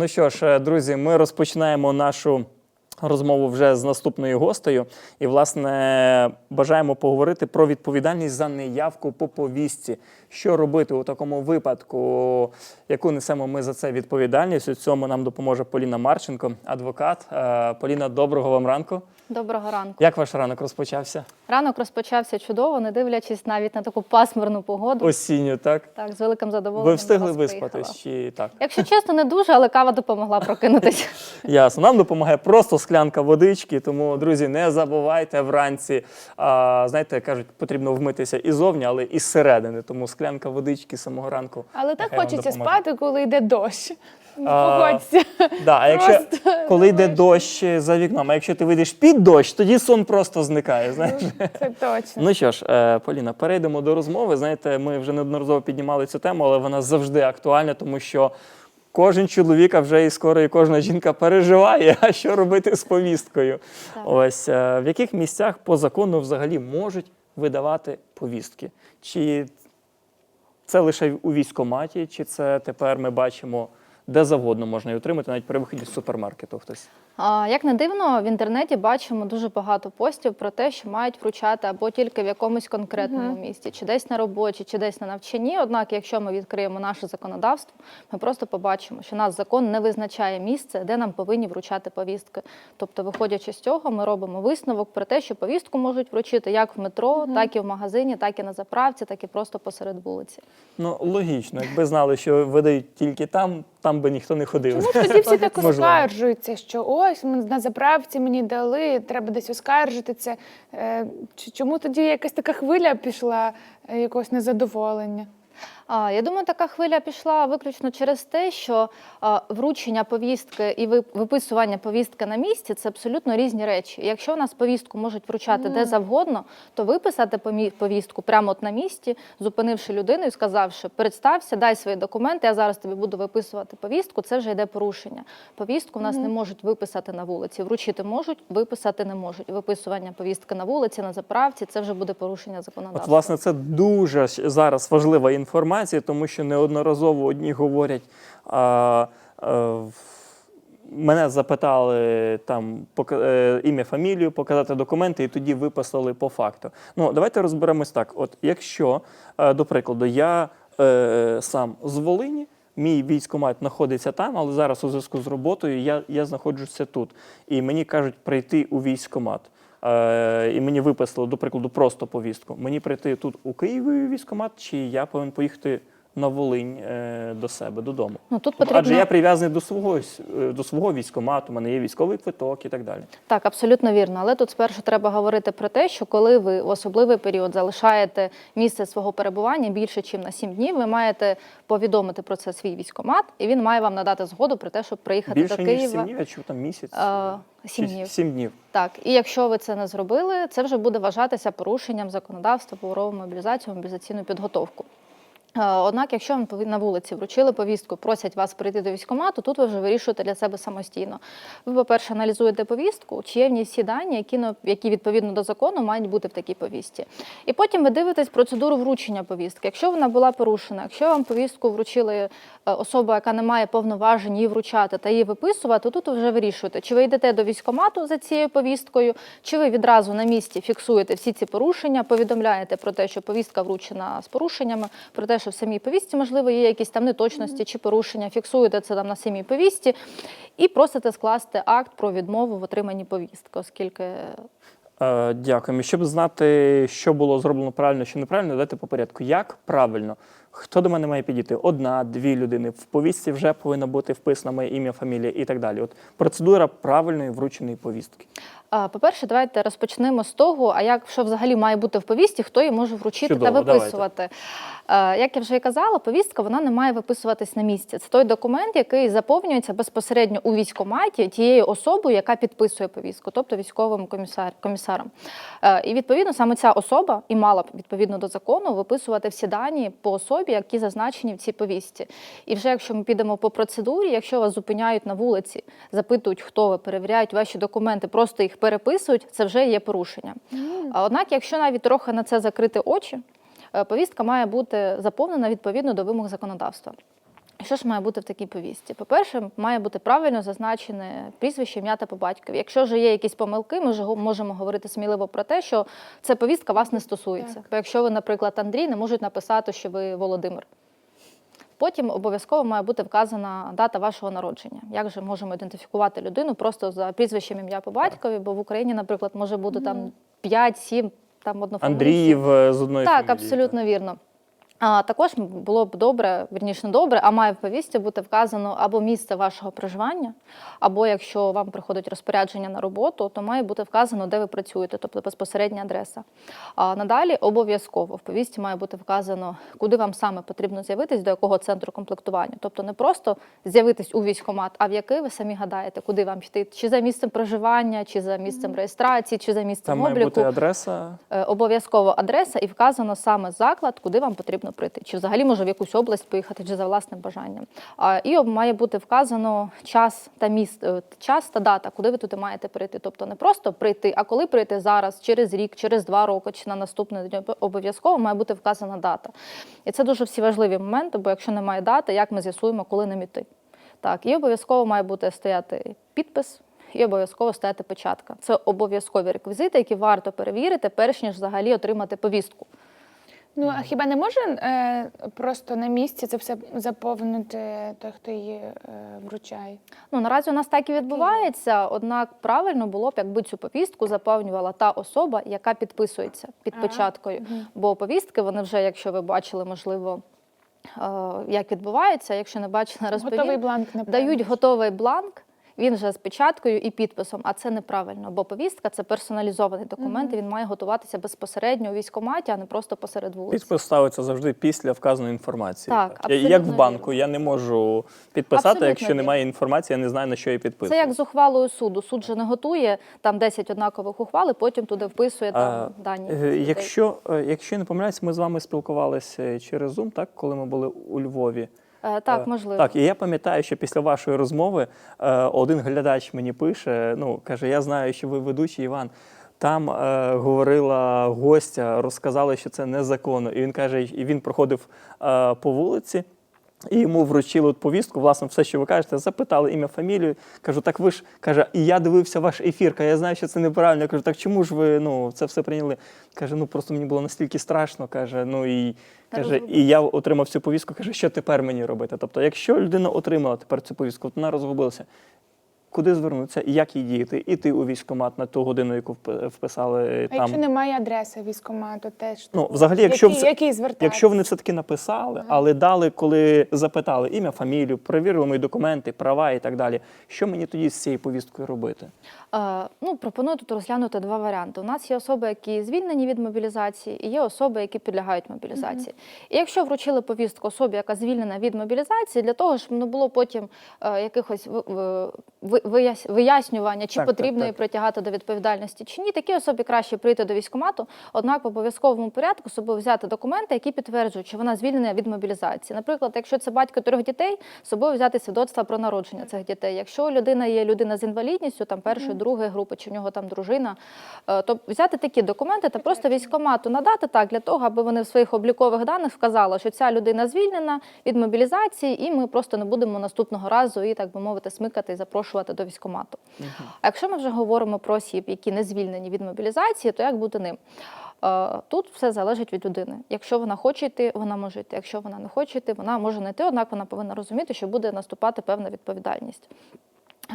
Ну що ж, е, друзі, ми розпочинаємо нашу розмову вже з наступною гостею. І, власне, бажаємо поговорити про відповідальність за неявку по повістці. Що робити у такому випадку, яку несемо ми за це відповідальність? У цьому нам допоможе Поліна Марченко, адвокат. Е, Поліна, доброго вам ранку. Доброго ранку. Як ваш ранок розпочався? Ранок розпочався чудово, не дивлячись навіть на таку пасмурну погоду. Осінню, так? Так, з великим задоволенням. Ви встигли виспатись чи так? Якщо чесно, не дуже, але кава допомогла прокинутися. Ясно. Нам допомагає просто склянка водички. Тому, друзі, не забувайте вранці. А, знаєте, кажуть, потрібно вмитися і зовні, але і зсередини. Тому склянка водички самого ранку. Але так нехай вам хочеться допоможе. спати, коли йде дощ. Ну, А, Погодься. Да, а якщо Просто коли йде дощ за вікном, а якщо ти вийдеш під дощ, тоді сон просто зникає. Знаєш. Це точно. Ну що ж, е, Поліна, перейдемо до розмови. Знаєте, ми вже неодноразово піднімали цю тему, але вона завжди актуальна, тому що кожен чоловік, а вже і скоро і кожна жінка переживає, а що робити з повісткою. Так. Ось е, в яких місцях по закону взагалі можуть видавати повістки? Чи це лише у військкоматі, чи це тепер ми бачимо де завгодно можна її отримати, навіть при виході з супермаркету хтось. А, Як не дивно, в інтернеті бачимо дуже багато постів про те, що мають вручати або тільки в якомусь конкретному місті, чи десь на роботі, чи десь на навчанні. Однак, якщо ми відкриємо наше законодавство, ми просто побачимо, що наш закон не визначає місце, де нам повинні вручати повістки. Тобто, виходячи з цього, ми робимо висновок про те, що повістку можуть вручити як в метро, так і в магазині, так і на заправці, так і просто посеред вулиці. Ну логічно, якби знали, що видають тільки там, там би ніхто не ходив. Чому тоді всі так Можливо. оскаржуються, що ось на заправці мені дали, треба десь оскаржити це. Е, Чому тоді якась така хвиля пішла е, якогось незадоволення? Я думаю, така хвиля пішла виключно через те, що вручення повістки і ви- виписування повістки на місці це абсолютно різні речі. Якщо у нас повістку можуть вручати де завгодно, то виписати повістку прямо от на місці, зупинивши людину і сказавши, представся, дай свої документи, я зараз тобі буду виписувати повістку, це вже йде порушення. Повістку в нас не можуть виписати на вулиці. Вручити можуть, виписати не можуть. Виписування повістки на вулиці, на заправці це вже буде порушення законодавства. От, власне, це дуже зараз важлива інформація, тому що неодноразово одні говорять. А, а, Мене запитали там е, ім'я, фамілію, показати документи, і тоді виписали по факту. Ну, давайте розберемось так. От якщо, е, до прикладу, я е, сам з Волині, мій військкомат знаходиться там, але зараз у зв'язку з роботою я, я знаходжуся тут. І мені кажуть прийти у військкомат. Е, і мені виписали, до прикладу, просто повістку. Мені прийти тут у Києві військомат, чи я повинен поїхати на Волинь е, до себе, додому? Ну, тут Адже потрібно- я прив'язаний до свого, е, до свого військкомату, у мене є військовий квиток і так далі. Так, абсолютно вірно. Але тут спершу треба говорити про те, що коли ви в особливий період залишаєте місце свого перебування більше, ніж на 7 днів, ви маєте повідомити про це свій військкомат, і він має вам надати згоду про те, щоб приїхати Більше до ніж Києва. сім днів, я чув там місяць. Чи Сім днів. Сім днів. Так, і якщо ви це не зробили, це вже буде вважатися порушенням законодавства про мобілізацію, мобілізаційну підготовку. Е, Однак, якщо вам на вулиці вручили повістку, просять вас прийти до військкомату, тут ви вже вирішуєте для себе самостійно. Ви, по-перше, аналізуєте повістку, чи є в ній всі дані, які, які відповідно до закону мають бути в такій повістці. І потім ви дивитесь процедуру вручення повістки. Якщо вона була порушена, якщо вам повістку вручили е, особа, яка не має повноважень її вручати та її виписувати, то тут ви вже вирішуєте, чи ви йдете до військкомату за цією повісткою, чи ви відразу на місці фіксуєте всі ці порушення, повідомляєте про те, що повістка вручена з порушеннями, про те, що в самій повістці, можливо, є якісь там неточності чи порушення, фіксуєте це там на самій повістці і просите скласти акт про відмову в отриманні повістки, оскільки Е, Дякуємо. Щоб знати, що було зроблено правильно, що неправильно, дайте по порядку. Як правильно? Хто до мене має підійти? Одна, дві людини. В повістці вже повинно бути вписано моє ім'я, фамілія і так далі. От процедура правильної врученої повістки. По-перше, давайте розпочнемо з того, а як що взагалі має бути в повісті, хто її може вручити Чудово, та виписувати. Е, Як я вже і казала, повістка вона не має виписуватись на місці. Це той документ, який заповнюється безпосередньо у військкоматі тією особою, яка підписує повістку, тобто військовим комісар, комісаром. І відповідно саме ця особа і мала б відповідно до закону виписувати всі дані по особі, які зазначені в цій повістці. І вже якщо ми підемо по процедурі, якщо вас зупиняють на вулиці, запитують, хто ви, перевіряють ваші документи, просто їх переписують, це вже є порушення. Однак, якщо навіть трохи на це закрити очі, е, повістка має бути заповнена відповідно до вимог законодавства. Що ж має бути в такій повістці? По-перше, має бути правильно зазначене прізвище, ім'я та по батькові. Якщо ж є якісь помилки, ми можемо говорити сміливо про те, що ця повістка вас не стосується. Так. Бо якщо ви, наприклад, Андрій, не можуть написати, що ви Володимир. Потім обов'язково має бути вказана дата вашого народження. Як же можемо ідентифікувати людину просто за прізвищем ім'я по батькові, бо в Україні, наприклад, може бути там 5-7 там однофамільців. Андріїв е, з одної Так, фамілії, абсолютно вірно. А також було б добре, вірніше не добре, а має в повісті бути вказано або місце вашого проживання, або якщо вам приходить розпорядження на роботу, то має бути вказано, де ви працюєте, тобто безпосередня адреса. А надалі обов'язково в повісті має бути вказано, куди вам саме потрібно з'явитись, до якого центру комплектування. Тобто не просто з'явитись у військкомат, а в який ви самі гадаєте, куди вам йти, чи за місцем проживання, чи за місцем реєстрації, чи за місцем Там має обліку. бути адреса. Е, обов'язково адреса і вказано саме заклад, куди вам потрібно прийти. Чи взагалі може в якусь область поїхати, чи за власним бажанням. І має бути вказано час та міст, е, час та дата, куди ви туди маєте прийти. Тобто не просто прийти, а коли прийти зараз, через рік, через два роки, чи на наступний день обов'язково має бути вказана дата. І це дуже всі важливі моменти, бо якщо немає дати, як ми з'ясуємо, коли нам іти. Так, і обов'язково має бути стояти підпис. І обов'язково стояти печатка. Це обов'язкові реквізити, які варто перевірити, перш ніж взагалі отримати повістку. Ну а хіба не може е, просто на місці це все заповнити той, хто її е, вручає? Ну наразі у нас так і відбувається. Однак правильно було б, якби цю повістку заповнювала та особа, яка підписується під А, печаткою. мгм. Бо повістки вони вже, якщо ви бачили, можливо, е, як відбувається, якщо не бачили, розповім. Готовий бланк напевно. дають готовий бланк. Він вже з печаткою і підписом, а це неправильно, бо повістка це персоналізований документ. і Він має готуватися безпосередньо у військкоматі, а не просто посеред вулиці. Підпис ставиться завжди після вказаної інформації. Так, Я- Як в банку, вірно. я не можу підписати, Абсолютно якщо вірно. немає інформації, я не знаю, на що я підписую. Це як з ухвалою суду. Суд же не готує там 10 однакових ухвал, і потім туди вписує там А, дані. Е. Якщо, е, якщо я не помиляюсь, ми з вами спілкувалися через Zoom, так, коли ми були у Львові. Е, так, Е, можливо. Так, і я пам'ятаю, що після вашої розмови е, один глядач мені пише: ну, каже, я знаю, що ви ведучий Іван. Там е, говорила гостя, розказали, що це незаконно. І він каже, і він проходив е, по вулиці. І йому вручили от повістку, власне, все, що ви кажете, запитали ім'я, фамілію. Кажу, так ви ж каже, і я дивився ваш ефір, каже, я знаю, що це неправильно. Я кажу, так чому ж ви ну, це все прийняли? Каже, ну просто мені було настільки страшно. Каже, ну і каже, і я отримав цю повістку. Каже, що тепер мені робити? Тобто, якщо людина отримала тепер цю повістку, то вона розгубилася. Куди звернутися і як їй діяти? Іти у військкомат на ту годину, яку вп- вписали А там. якщо немає адреси військкомату, теж Ну, взагалі, якщо який, вз- який звертатися? Якщо вони все-таки написали, але дали, коли запитали ім'я, фамілію, перевірили мої документи, права і так далі. Що мені тоді з цією повісткою робити? Е, ну, пропоную тут розглянути два варіанти. У нас є особи, які звільнені від мобілізації, і є особи, які підлягають мобілізації. І якщо вручили повістку особі, яка звільнена від мобілізації, для того, щоб не було потім е, якихось ви- ви- ви- вияс- вияснювання, чи Так, так, потрібно її так. притягати до відповідальності чи ні, такій особі краще прийти до військкомату, однак в обов'язковому порядку собою взяти документи, які підтверджують, що вона звільнена від мобілізації. Наприклад, якщо це батько трьох дітей, з собою взяти свідоцтва про народження цих дітей. Якщо людина є людина з інвалідністю, там першої, другої групи, чи в нього там дружина, е, то взяти такі документи та просто військкомату надати так для того, аби вони в своїх облікових даних вказали, що ця людина звільнена від мобілізації, і ми просто не будемо наступного разу її, так би мовити, смикати і запрошувати до військкомату. А якщо ми вже говоримо про осіб, які не звільнені від мобілізації, то як бути ним? Е, Тут все залежить від людини. Якщо вона хоче йти, вона може йти. Якщо вона не хоче йти, вона може не йти, однак вона повинна розуміти, що буде наступати певна відповідальність.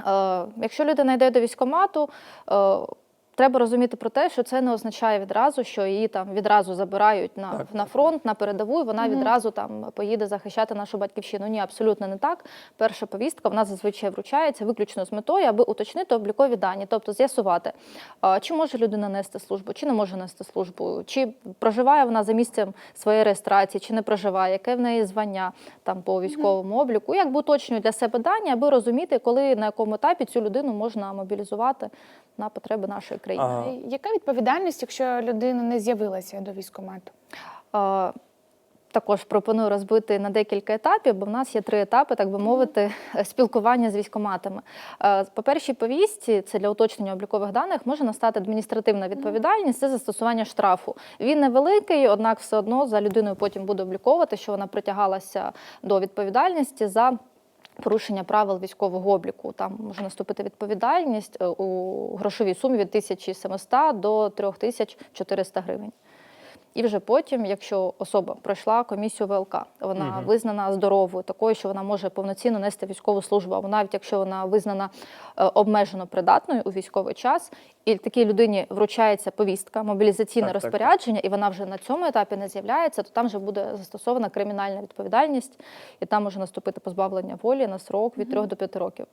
Е, Якщо людина йде до військкомату, е, треба розуміти про те, що це не означає відразу, що її там відразу забирають на, Так. на фронт, на передову, і вона Мгм. відразу там поїде захищати нашу батьківщину. Ні, абсолютно не так. Перша повістка вона зазвичай вручається виключно з метою, аби уточнити облікові дані, тобто з'ясувати, чи може людина нести службу, чи не може нести службу, чи проживає вона за місцем своєї реєстрації, чи не проживає, яке в неї звання там по військовому обліку. Якби уточнюю для себе дані, аби розуміти, коли на якому етапі цю людину можна мобілізувати на потреби нашої країни. А, Яка відповідальність, якщо людина не з'явилася до військкомату? Е, також пропоную розбити на декілька етапів, бо в нас є три етапи, так би мовити, спілкування з військоматами. Е, По першій повістці, це для уточнення облікових даних, може настати адміністративна відповідальність це застосування штрафу. Він невеликий, однак все одно за людиною потім буде обліковувати, що вона притягалася до відповідальності за. Порушення правил військового обліку там може наступити відповідальність е, у грошовій сумі від 1700 до 3400 гривень. І вже потім, якщо особа пройшла комісію ВЛК, вона Мгм. визнана здоровою, такою, що вона може повноцінно нести військову службу, або навіть якщо вона визнана е, обмежено придатною у військовий час, і такій людині вручається повістка, мобілізаційне Так, так, так. розпорядження, і вона вже на цьому етапі не з'являється, то там вже буде застосована кримінальна відповідальність, і там може наступити позбавлення волі на срок від 3 до 5 років.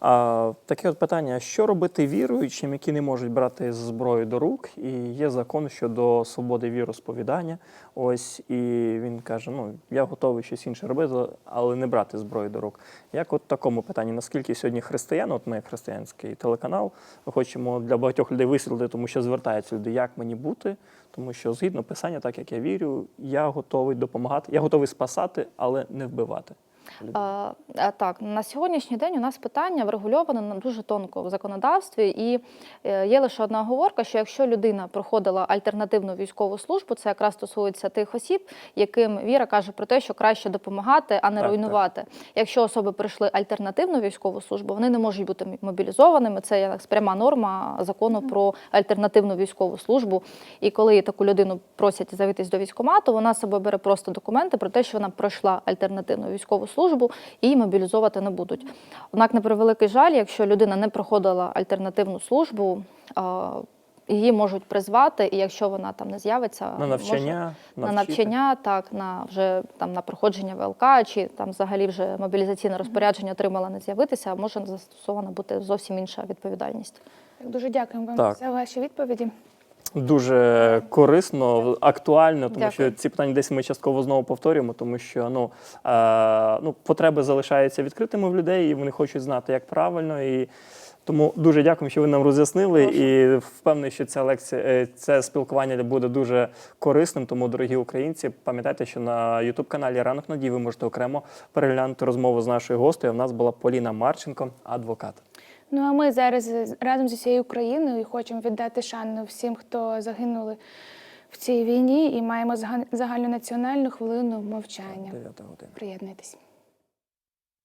А, таке от питання: що робити віруючим, які не можуть брати зброю до рук? І є закон щодо свободи віросповідання. Ось і він каже: ну я готовий щось інше робити, але не брати зброю до рук. Як от такому питанні, наскільки сьогодні християн, от ми як християнський телеканал, хочемо для багатьох людей висвітлити, тому що звертаються люди, як мені бути, тому що згідно писання, так як я вірю, я готовий допомагати, я готовий спасати, але не вбивати. А, так, на сьогоднішній день у нас питання врегульоване на дуже тонко в законодавстві, і е, є лише одна оговорка, що якщо людина проходила альтернативну військову службу, це якраз стосується тих осіб, яким віра каже про те, що краще допомагати, а не Так, руйнувати. Якщо особи пройшли альтернативну військову службу, вони не можуть бути мобілізованими. Це є пряма норма закону про альтернативну військову службу. І коли таку людину просять заявитись до військкомату, вона з собою бере просто документи про те, що вона пройшла альтернативну військову службу і її мобілізовувати не будуть. Однак, на превеликий жаль, якщо людина не проходила альтернативну службу. Її можуть призвати, і якщо вона там не з'явиться, На може- навчання, на навчання, так на вже там на проходження ВЛК, чи там взагалі вже мобілізаційне розпорядження отримала не з'явитися, може застосована бути зовсім інша відповідальність. Так, Дуже дякуємо вам Так. за ваші відповіді. Дуже корисно, актуально, тому Дякую. що ці питання десь ми частково знову повторюємо, тому що ну, е, ну, потреби залишаються відкритими в людей, і вони хочуть знати, як правильно. І тому дуже дякую, що ви нам роз'яснили. І впевнений, що ця лекція, е, це спілкування буде дуже корисним. Тому, дорогі українці, пам'ятайте, що на youtube каналі Ранок Надії ви можете окремо переглянути розмову з нашою гостею. У нас була Поліна Марченко, адвокат. Ну а ми зараз разом з усією Україною хочемо віддати шану всім, хто загинули в цій війні, і маємо зага- загальнонаціональну хвилину мовчання. 9 година. Приєднуйтесь.